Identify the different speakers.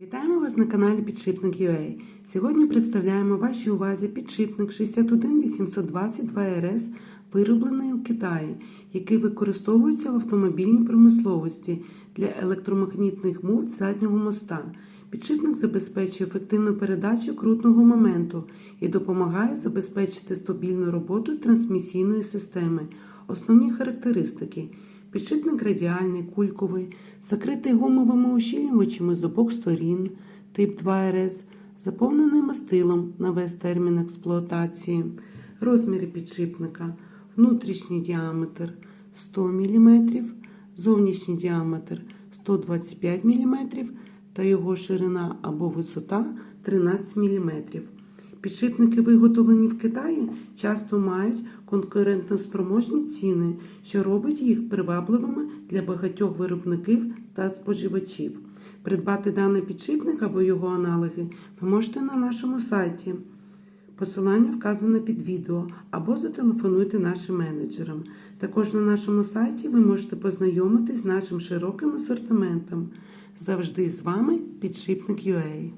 Speaker 1: Вітаємо вас на каналі Підшипник UA. Сьогодні представляємо вашій увазі підшипник 61822 rs вироблений у Китаї, який використовується в автомобільній промисловості для електромагнітних муфт заднього моста. Підшипник забезпечує ефективну передачу крутного моменту і допомагає забезпечити стабільну роботу трансмісійної системи. Основні характеристики. Підшипник радіальний, кульковий, закритий гумовими ущільнювачами з обох сторін, тип 2 РС, заповнений мастилом на весь термін експлуатації, розміри підшипника, внутрішній діаметр 100 мм, зовнішній діаметр 125 мм та його ширина або висота 13 мм. Підшипники, виготовлені в Китаї, часто мають конкурентноспроможні ціни, що робить їх привабливими для багатьох виробників та споживачів. Придбати даний підшипник або його аналоги ви можете на нашому сайті. Посилання вказане під відео або зателефонуйте нашим менеджерам. Також на нашому сайті ви можете познайомитись з нашим широким асортиментом. Завжди з вами підшипник UA.